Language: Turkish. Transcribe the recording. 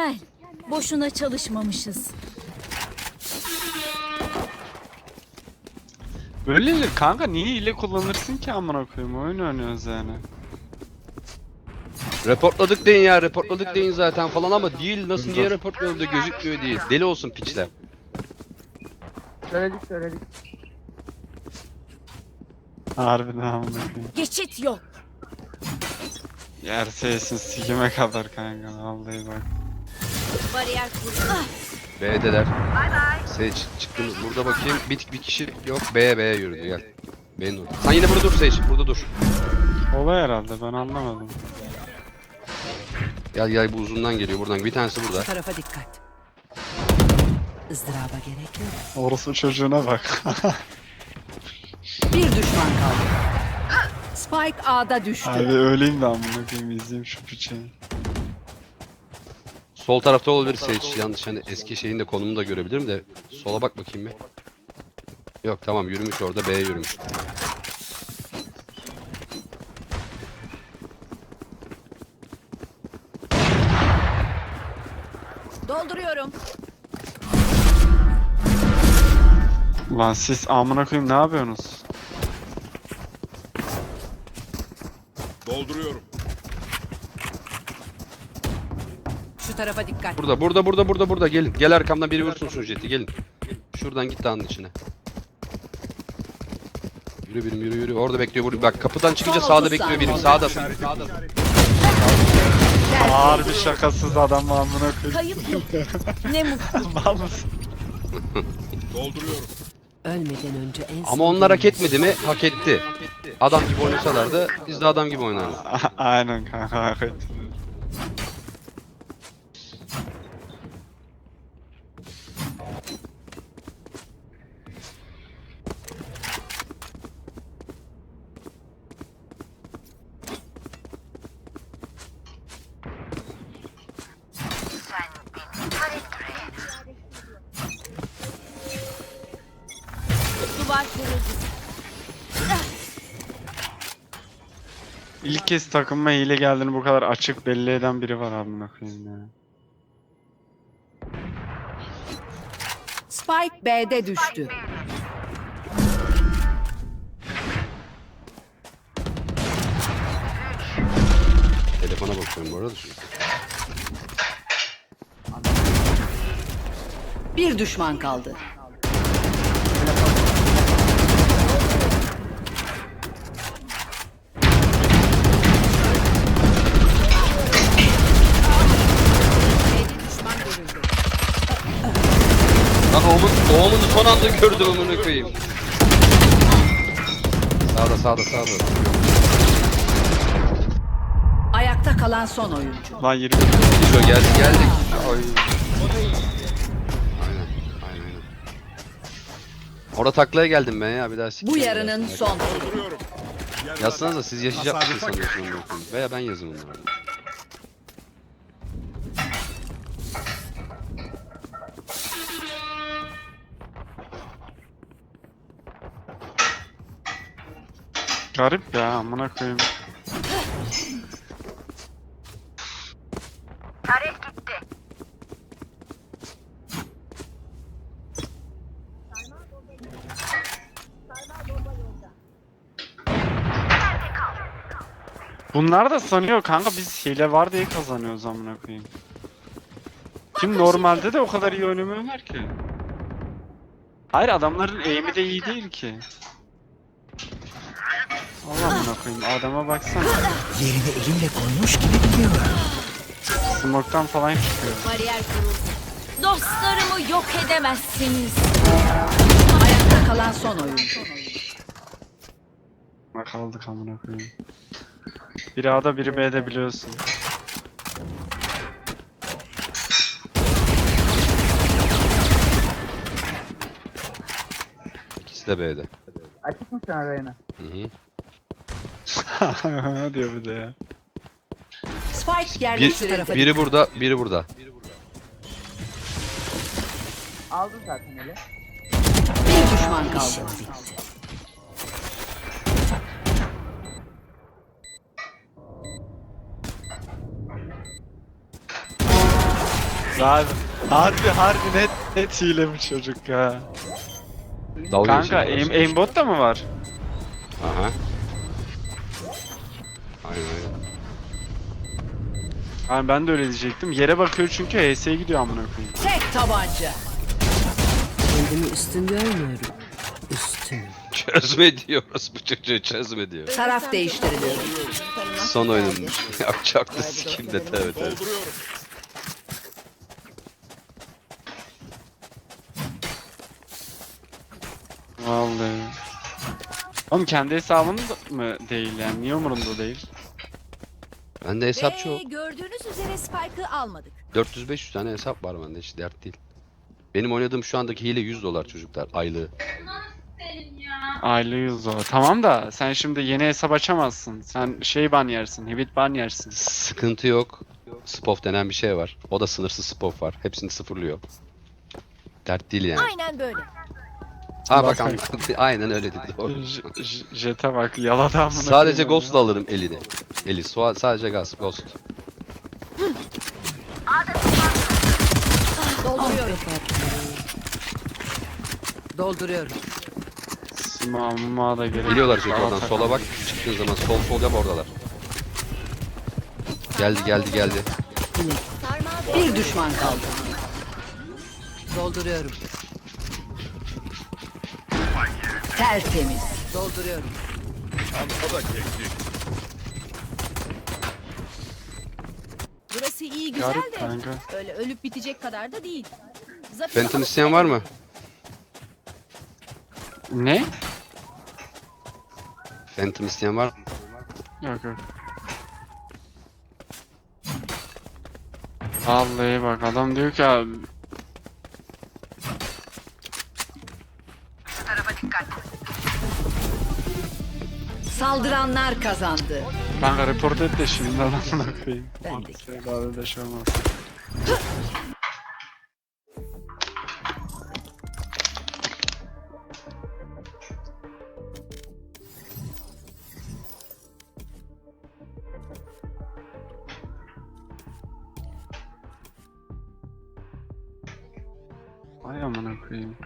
Mükemmel. Boşuna çalışmamışız. Böyle kanka niye hile kullanırsın ki amına koyayım oyun oynuyoruz yani. Reportladık deyin ya reportladık deyin zaten falan ama değil nasıl niye reportluyor da gözükmüyor değil. Deli olsun piçler. Söyledik söyledik. Harbiden amına koyayım. Geçit yok. Yer sesin sikime kadar kanka vallahi bak. Bariyer kurulu. B'deler. Sage çıktı mı? Burada bakayım. Bir, bir kişi yok. B'ye B'ye yürüdü gel. B'nin orada. Sen yine burada dur Sage. Burada dur. Olay herhalde ben anlamadım. Gel gel bu uzundan geliyor buradan. Bir tanesi burada. Bu tarafa dikkat. Izdıraba gerek yok. Orası çocuğuna bak. Bir düşman kaldı. Spike A'da düştü. Abi öleyim de amına koyayım izleyeyim şu piçeyi. Sol tarafta olabilir Sage. Yanlış hani eski şeyin de konumunu da görebilirim de. Sola bak bakayım bir. Yok tamam yürümüş orada B'ye yürümüş. Dolduruyorum. Lan siz amına koyayım ne yapıyorsunuz? Dolduruyorum. Tarafa dikkat. Burada burada burada burada burada gelin. Gel arkamdan biri vursun şu jeti gelin. Şuradan git dağın içine. Yürü birim yürü yürü. Orada bekliyor. Vur. Bak kapıdan çıkınca Son sağda otuz bekliyor saniye. birim. Sağda. Sağda. Harbi şakasız adam amına koyayım. Kayıp yok. Ne mutlu. Mal mısın? Dolduruyorum. Ölmeden önce en Ama onlar hak etmedi mi? Hak etti. Adam gibi oynasalardı biz de adam gibi oynardık. Aynen kanka hak ettim. İlk kez takımıma hile geldiğini bu kadar açık belli eden biri var amına koyayım ya. Spike B'de düştü. Telefona bakıyorum bu arada. Bir düşman kaldı. B'de düşman görüldü. Lan oğlumun son anda gördüm amına koyayım. Sağda sağda sağda. Ayakta kalan son oyuncu. Lan 20 Şöyle geldik geldik. Ay. Aynen. Aynen aynen. Orada taklaya geldim ben ya bir daha Bu sikeyim yarının ya. son. Dolduruyorum. Yazsanıza siz yaşayacak mısınız sanıyorsunuz? Veya ben yazayım onları. Garip ya amına koyayım. Bunlar da sanıyor kanka biz hile var diye kazanıyoruz amına koyayım. Kim normalde de o kadar iyi oynamıyorlar ki. Hayır adamların aim'i de iyi değil ki. Allah amına koyayım adama baksana. Yerini elimle koymuş gibi biliyorum. Smoke'tan falan çıkıyor. Bariyer kuruldu. Dostlarımı yok edemezsiniz. Ayakta kalan son oyuncu. Bak kaldık amına koyayım. Biri A'da biri B'de biliyorsun. İkisi de B'de. Açık mı sen Reyna? Hı hı. Diyor bir de ya. Spike yerli şu tarafa Bir, biri burada, biri burada. Aldın zaten öyle. Bir düşman kaldı. Abi harbi harbi net net hile bu çocuk ya. Dalga Kanka geçiyor. aim, aimbot da mı var? Aha. Yani ben de öyle diyecektim. Yere bakıyor çünkü HS'ye gidiyor amına koyayım. Tek tabanca. Kendimi üstün görmüyorum. Üstün. Çözme diyoruz bu çocuğu çözme diyor. Taraf değiştiriliyor. Son oyunum. Ya çok da sikim de evet evet. Dolduruyorum. Vallahi. Oğlum kendi hesabın mı değil yani? Niye umurunda değil? Bende hesap çok. Gördüğünüz üzere Spike'ı almadık. 400-500 tane hesap var bende hiç dert değil. Benim oynadığım şu andaki hile 100 dolar çocuklar aylığı. Aylığı 100 dolar. Tamam da sen şimdi yeni hesap açamazsın. Sen şey ban yersin, hibit ban yersin. Sıkıntı yok. Spov denen bir şey var. O da sınırsız spov var. Hepsini sıfırlıyor. Dert değil yani. Aynen böyle. Ha bak aynen öyle dedi doğru. J- J- Jet'e bak yaladı amına Sadece koyayım Ghost ya. alırım elini. Eli so- sadece gaz Ghost. Dolduruyorum. Dolduruyorum. Muma da gerek. Geliyorlar yok. çünkü oradan sola bak. Çıktığın zaman sol sol yap oradalar. Geldi geldi geldi. Bir düşman kaldı. Dolduruyorum. Tertemiz. Dolduruyorum. Çanta da keklik. Burası iyi güzel Garip de kanka. öyle ölüp bitecek kadar da değil. Zafer alıp isteyen var mı? Ne? Phantom isteyen var mı? Yok yok. Vallahi bak adam diyor ki abi Saldıranlar kazandı. kanka report et de şimdi adamına koyayım. Ben de. Daha da şey olmaz. Ay amına koyayım.